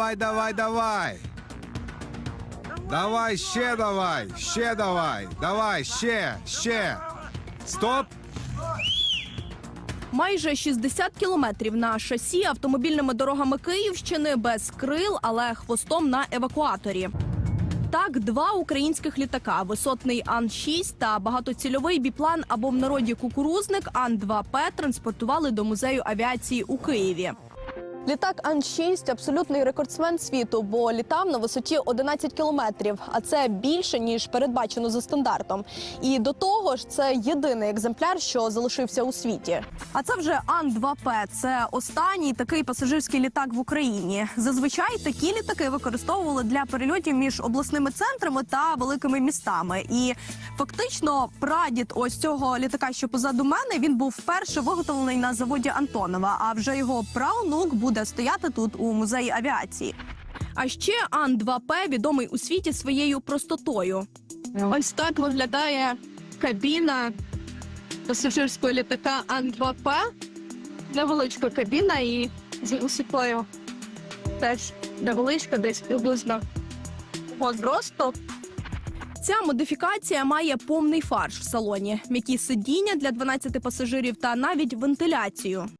Давай, давай, давай. Давай, ще давай, ще давай. Давай, ще, ще. Стоп. Майже 60 кілометрів на шасі автомобільними дорогами Київщини без крил, але хвостом на евакуаторі. Так, два українських літака: висотний Ан-6 та багатоцільовий біплан або в народі кукурузник Ан-2П транспортували до музею авіації у Києві. Літак Ан-6 – абсолютний рекордсмен світу, бо літав на висоті 11 кілометрів, а це більше ніж передбачено за стандартом. І до того ж, це єдиний екземпляр, що залишився у світі. А це вже Ан-2П. Це останній такий пасажирський літак в Україні. Зазвичай такі літаки використовували для перельотів між обласними центрами та великими містами. І фактично прадід ось цього літака, що позаду мене, він був вперше виготовлений на заводі Антонова. А вже його правнук буде стояти тут у музеї авіації. А ще Ан-2П відомий у світі своєю простотою. Ось так виглядає кабіна пасажирського літака Ан-2П. Невеличка кабіна і з високою теж невеличка, десь приблизно зросту. Ця модифікація має повний фарш в салоні, м'які сидіння для 12 пасажирів та навіть вентиляцію.